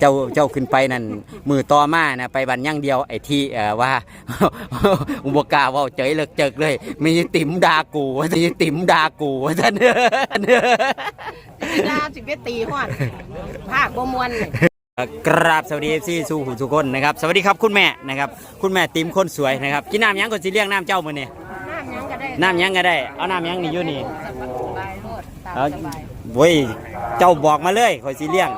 เจ้าเจ้าขึ้นไปนั่นมือต่อมานะไปบันย่างเดียวไอ้ที่เอ่อว่า อุบกล้าเว่าเจยเลิกเจิกเลย มีติ๋มดากูว่ามีติ๋มดากูว่าท่านดาสิไปตีฮอดภาคบ่มวนนี่กราบสวัสดีเอฟซีสู่หูทุกคนนะครับสวัสดีครับคุณแม่นะครับคุณแม่ติ๋มคนสวยนะครับกินน้ำหยังก็สิเลี้ยงน้ำเจ้ามือนี่น้ำหยังก็ได้น้ำหยังก็ได้เอาน้ำหยังนี่อยู่นี่สบายโลดตามเอาสบายเว้ยเจ้าบอกมาเลยคอยสิเลี้ยง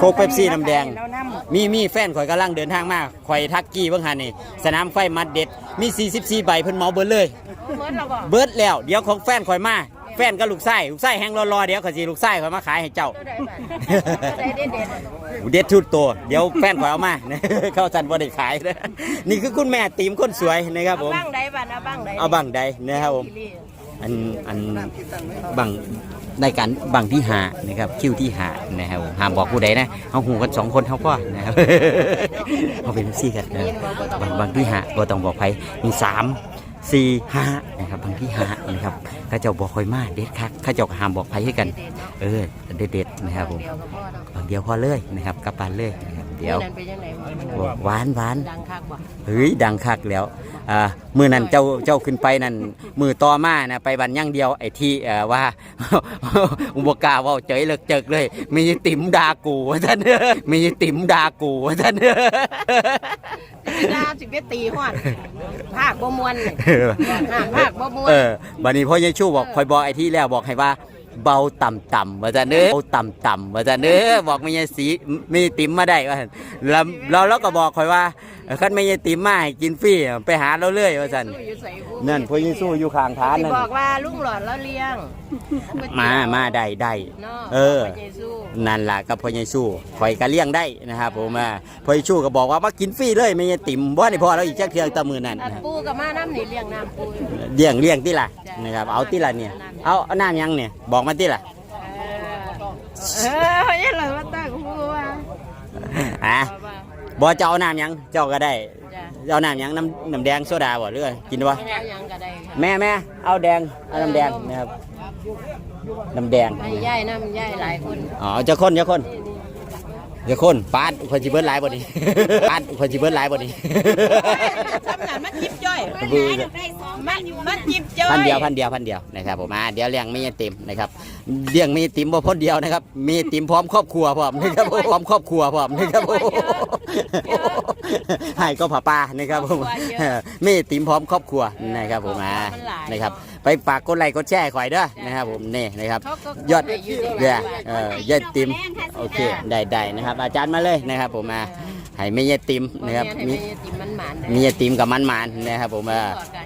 โคกเป๊ปซี่น้ำแดงแล้วน้ำมีมีแฟนข่อยกำลังเดินทางมาข่อยทักกี้เบิ่งหันนี่สนามไฟมัดเด็ด มี 44 ใบเพิ่นเหมาเบิดเลยเบิดแล้วบ่เบิดแล้วเดี๋ยวของแฟนข่อยมา แฟนก็ลูกไส้ลูกไส้แห้งรอๆเดี๋ยวข่อยสิลูกไส้ข่อยมาขายให้เจ้าได้บัดได้เด็ดเด็ดเด็ดทุดตัว เดี๋ยวแฟนข่อยเอามา เข้าสันบ่ได้ขายนะนี่คือคุณแม่ตีมคนสวยนะครับผม บ้างใดบัดเอาบ้างใดเอาบังใดนะครับผม อันอันบังในการบังที่หานะครับคิวที่หานะครับผมห้ามบอกผู้ใดนะเอาหูกันสองคนเขาก็นะครับ เอาเป็นซี่กันนะบางบางที่หาบ่ต้องบอกใครมีสาม สี่ห้านะครับบางที่หานะครับข้าเจ้าบอกคอยมาเด็ดคักข้าเจ้าก็ห้ามบอกใครให้กัน เออเด็ดเด็ดๆนะครับผมเดียวก็พอดอกบางเดียวพอเลยนะครับกลับบ้านเลยนะครับเดี๋ยวมื้อนั้นเป็นจังไดบ่บอกหวานหวานดังคักบ่เฮ้ยดังคักแล้ว อ่ามือนั้นเจ้าเจ้าขึ้นไปนั่นมือต่อมานะไปบันย่างเดียวไอ้ที่เอ่อว่า อุบกล้าเว่าเจยเลิกเจิกเลย มีติ๋มดากูว่าท่านมีติ๋มดากูว่าท่าน ดาสิไปตีฮอดภาคบ่มวนนี่อ่าภาคบ่มวนเออบัดนี้พ่อเยชูบอกคอยบอกไอ้ที่แล้วบอกให้ว่าเบาต่ำต่ำๆว่าจะเนื้อเบาต่ำต่ำๆว่าจะเนื้อบอกไม่ยายสีไม่ยายติ๋มมาได้ว่าซั่นแล้วเราเราก็บอกคอยว่าคันไม่ยายติ๋มมาให้กินฟรีไปหาเราเรื่อยว่าสันสู้อยู่ใส่ผู้นั่นพ่อเยซูอยู่ข้างทางสินั่นบอกว่าลุงหลอดแล้วเลี้ยงมามาได้ได้ เนาะเออพระเยซูนั่นล่ะกับพ่อเยซูข่อยก็เลี้ยงได้นะครับผมอ่าพ่อเยซูก็บอกว่ามากินฟรีเลยไม่ยายติ๋มบ่ได้พอแล้วอีกจักเทื่อตะมือนั่นอันนะปูกับมาน้ำนี่เลี้ยงน้ำปูอยู่เลี้ยงเลี้ยงติล่ะนะครับเอาติล่ะเนี่ยเอาเอาน้ำยังเนี่ยบอกมาติล่ะเออเออยังเลยว่าตั้งปูว่าอะ ว่า บ่เจ้าเอาน้ำยังเจ้าก็ได้จ้ะเอาน้ำยังน้ำน้ำแดงโซดาบ่หรือว่ากินบ่เอายังก็ได้ค่ะแม่แม่เอาแดงเอาน้ำแดงนะครับน้ำแดงให้ย่ายน้ำย่ายหลายคนอ๋อเจ้าคนเจ้าคน เจ้าคนปาดคนสิเบิดหลายบ่นี่ปาดคนสิเบิดหลายบ่นี่ทำหนันมันจิบจ้อยบือมันมันจิบจ้อยพันเดียวพันเดียวพันเดียวนะครับผมอ่าเดี๋ยวเลี้ยงไม่ยติมนะครับเลี้ยงไม่ยติมบ่พ้นเดียวนะครับมีติมพร้อมครอบครัวพร้อมนะครับผมพร้อมครอบครัวพร้อมนะครับผมให้ก็ผาป้านะครับผมมีติมพร้อมครอบครัวนะครับผมอ่านะครับ ไปฝากกดไลค์กดแชร์ข่อยเด้อนะครับผมนี่นะครับเขาก็ยอดให้อยู่ดีเนี่ยเออยอดติมโอเคได้ได้นะครับ อาจารย์มาเลยนะครับ ผมมาให้ไม่ยติมนะครับมีมีจิมมันหมานมียติมกับมันมันๆนะครับ ผมอ่าก็ให้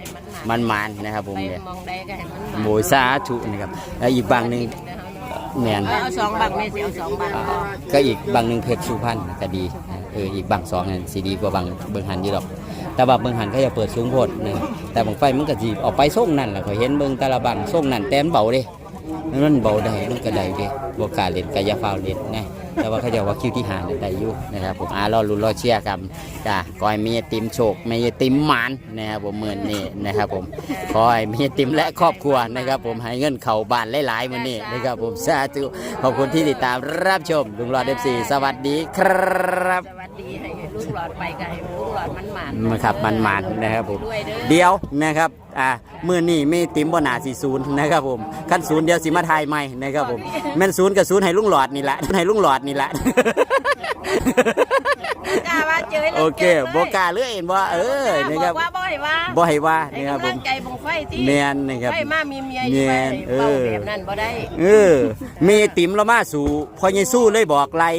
มันหมานมันมันๆนะครับ ผมไปเนี่ยมองใดก็ให้มันหมานโมสาธุนะครับแล้วอีกบางหนึ่งแมนเอาสองบังไม่สิเอาสองบังอ่าก็อีกบางหนึ่งเพชรสุพรรณก็ดีเอออีกบางสองนั่นสีดีกว่าบางเบิงหันอยู่หรอก แต่ว่าเบิงหันเขาจะเปิดสูงโพดนะแต่บางไฟมันก็จีออกไปส่งนั่นแหละเขาเห็นเบิงแต่ละบางส่งนั่นแต้มเบาเด้มันเบาได้มันก็ได้เด้บวกล้าเล่นกายาฟาวเล่นนะแต่ว่าเขาจะว่าคิวที่หาเนี่ยได้อยู่นะครับผมอ่ารอลุ้นรอเชียร์กันจ้าขอให้มีไอติมโชคมีไอติมหมานนะครับผมเหมือนนี่นะครับผมขอให้มีไอติมและครอบครัวนะครับผมให้เงินเข่าบานหลายๆมือนี้นะครับผมสาธุขอบคุณที่ติดตามรับชมลุงรอดเอฟซีสวัสดีครับ ดีให้ลูกหลอดไปก็ให้ลูกหลอดมันหมานมาครับมันมันๆนะครับผมด้วยเด้อเดี๋ยวนะครับอ่ามือนี่ไม่ติมบนาสีศูนย์นะครับผมขั้นศูนย์เดียวสิมาทายใหม่นะครับผมแม่นศูนย์กับศูนย์ให้ลุงหลอดนี่แหละให้ลุงหลอดนี่แหละจ้าว่าเจอโอเคโบกล้าเลื่อยเห็นว่าเออนะครับบอกว่าบ่ให้ว่าบ่ให้ว่าให้นะครับผกำลัมงใจบัง ไฟที่แมนนะครับไฟมามีเมียอยู่แม่ไปนเออเบาแบบนั้นบ่ได้เออมีติมเรามาสู่พอเยซูเลยบอกไล่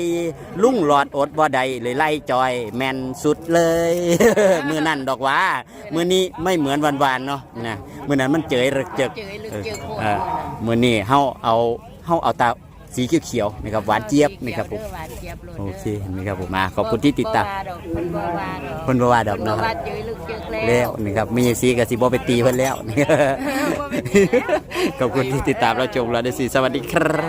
ลุงหลอดอดบ่ใดเลยไล่จอย แมนสุดเลยมือนั่นดอกว่ามือนี้ไม่เหมือนวันๆเนาะนะมือนั้นมันเจยรึกเจกเจอลึกเจอโคตรเออมือนี้เฮาเอาเฮาเอาตา สีเขียวๆนะครับหวานเจี๊ยบนะครับผมหวานเจี๊ยบเลยโอเคนะครับผมมาขอบคุณที่ติดตามคนบ่ว่าดอกเพิ่นบ่ว่าดอกเนาะว่าเจอลึกเจอแล้แล้ววนะครับมีสีกับสีบ่ไปตีเพิ่นแล้วบ่ไปตีแล้วขอบคุณที่ติดตามเราชมเราได้สีสวัสดีครับ